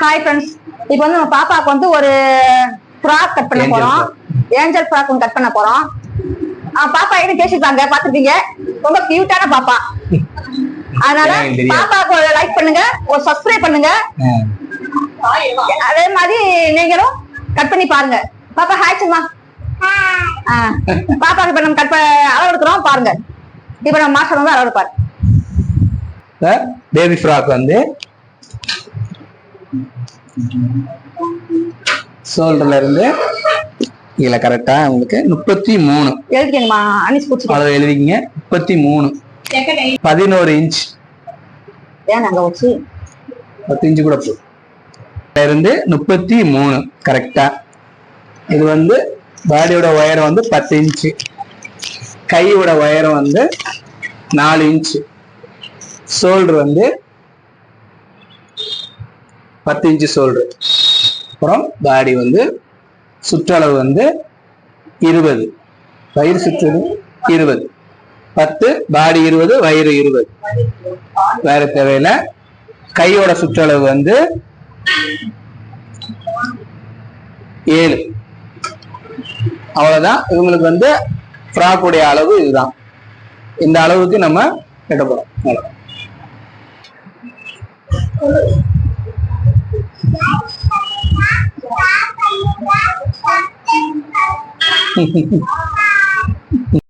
Hi friends இப்போ வந்து நம்ம பாப்பாக்கு வந்து ஒரு ஃப்ராக் கட் பண்ண போறோம். ஏஞ்சல் ஃப்ராக் ஒன்று கட் பண்ண போறோம். பாப்பா என்ன பேசிருக்காங்க? பாத்துருக்கீங்க? ரொம்ப கியூட்டான பாப்பா. அதனால ஒரு லைக் பண்ணுங்க ஒரு சப்ஸ்கிரைப் பண்ணுங்க. அதே மாதிரி நீங்களும் கட் பண்ணி பாருங்க. பாப்பா ஹாய் சும்மா. ஆ, பாப்பாக்கு இப்ப நம்ம கட் அளவு எடுக்கிறோம் பாருங்க. இப்ப நம்ம மாஸ்டர் வந்து அளவு எடுப்பாரு. பேபி ஃப்ராக் வந்து ஷோல்டர்ல இருந்து கீழே கரெக்டா உங்களுக்கு முப்பத்தி மூணு. எழுதிக்கணுமா? அனிஸ் பிடிச்சிக்க அளவு எழுதிங்க முப்பத்தி மூணு. பதினோரு இன்ச் ஏன் அங்க வச்சு? பத்து இன்ச்சு கூட இதுல இருந்து முப்பத்தி மூணு கரெக்டா இது வந்து பாடியோட ஒயர் வந்து பத்து இன்ச்சு கையோட ஒயர் வந்து நாலு இன்ச்சு சோல்டர் வந்து பத்து இன்ச்சு சோல்டர் அப்புறம் பாடி வந்து சுற்றளவு வந்து இருபது வயிறு சுற்றளவு இருபது. பத்து பாடி இருபது வயிறு இருபது. வேற தேவையில்ல. கையோட சுற்றளவு வந்து ஏழு. அவ்வளவுதான். இவங்களுக்கு வந்து ஃப்ராக் உடைய அளவு இதுதான். இந்த அளவுக்கு நம்ம கட்ட போறோம். அவ்வளவுதான்.